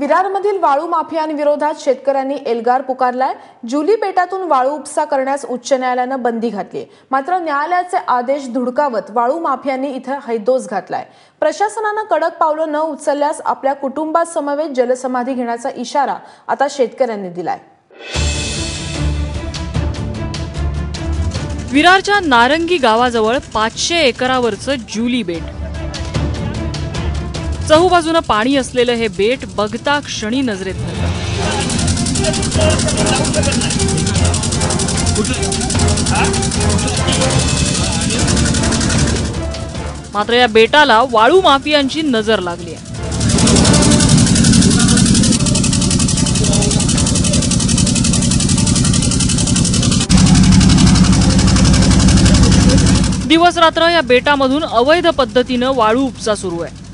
विरारमधील वाळू माफियांविरोधात शेतकऱ्यांनी एल्गार पुकारलाय. जुली बेटातून वाळू उपसा करण्यास उच्च न्यायालयानं बंदी घातली. मात्र न्यायालयाचे आदेश धुडकावत वाळू माफियांनी इथं हैदोस घातलाय. प्रशासनानं कडक पावलं न उचलल्यास आपल्या कुटुंबासमवेत जलसमाधी घेण्याचा इशारा आता शेतकऱ्यांनी दिलाय. विरारच्या नारंगी गावाजवळ पाचशे एकरावरचं जुली बेट चहूबाजूनं पाणी असलेलं हे बेट बघता क्षणी नजरेत भरलं मात्र या बेटाला वाळू माफियांची नजर लागली आहे. दिवस रात्र या बेटामधून अवैध पद्धतीनं वाळू उपसा सुरू आहे.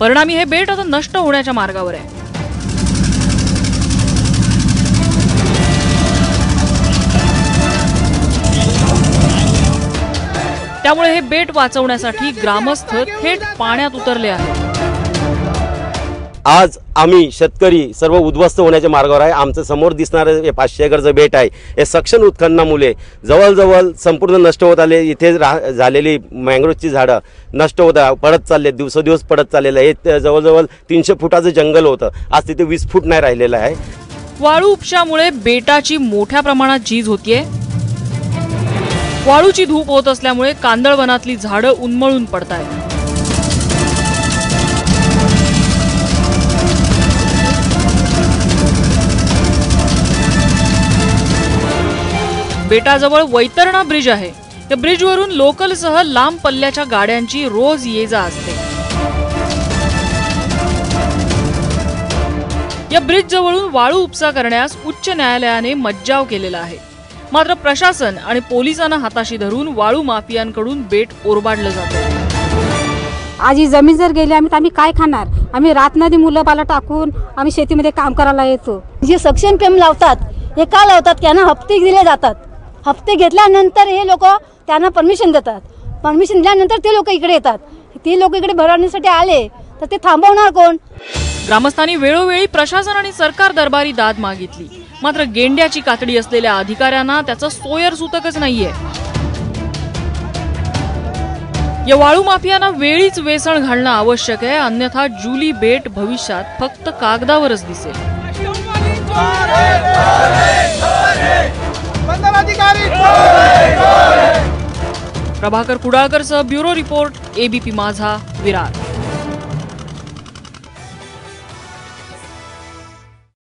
परिणामी हे बेट आता नष्ट होण्याच्या मार्गावर आहे. त्यामुळे हे बेट वाचवण्यासाठी ग्रामस्थ थेट पाण्यात उतरले आहेत. आज आम्ही शेतकरी सर्व उद्ध्वस्त होण्याच्या मार्गावर आहे. आमचं समोर दिसणारं हे पाचशे एकरचं बेट आहे. हे सक्षम उत्खननामुळे जवळजवळ संपूर्ण नष्ट होत आले. इथे रा झालेली मँग्रोजची झाडं नष्ट होत पडत चालले दिवसोदिवस पडत चाललेलं आहे. हे जवळजवळ तीनशे फुटाचं जंगल होतं. आज तिथे वीस फूट नाही राहिलेलं आहे. वाळू उपशामुळे बेटाची मोठ्या प्रमाणात झीज होतीये. वाळूची धूप होत असल्यामुळे कांदळवनातली झाडं उन्मळून पडतायत. बेटाजवळ वैतरणा ब्रिज आहे. या ब्रिजवरून लोकलसह लांब पल्ल्याच्या गाड्यांची रोज ये जा असते. या ब्रिज जवळून वाळू उपसा करण्यास उच्च न्यायालयाने मज्जाव केलेला आहे. मात्र प्रशासन आणि पोलिसांना हाताशी धरून वाळू माफियांकडून बेट ओरबाडलं जातं. आज ही जमीन जर गेली आम्ही तर आम्ही काय खाणार? आम्ही रातनदी मुलं बाला टाकून आम्ही शेतीमध्ये काम करायला येतो. जे सक्षम पेम लावतात हे का लावतात? त्यांना हप्ते दिले जातात. हप्ते घेतल्यानंतर हे लोक त्यांना परमिशन देतात. परमिशन दिल्यानंतर ते लोक इकडे येतात. ते लोक इकडे भरवण्यासाठी आले तर ते थांबवणार कोण? ग्रामस्थांनी वेळोवेळी प्रशासन आणि सरकार दरबारी दाद मागितली. मात्र गेंड्याची कातडी असलेल्या अधिकाऱ्यांना त्याचं सोयर सुतकच नाहीये. या वाळू माफियांना वेळीच वेसण घालणं आवश्यक आहे अन्यथा जुली बेट भविष्यात फक्त कागदावरच दिसेल. Prabhakar कुडाळकरसह bureau report ABP Majha Virar.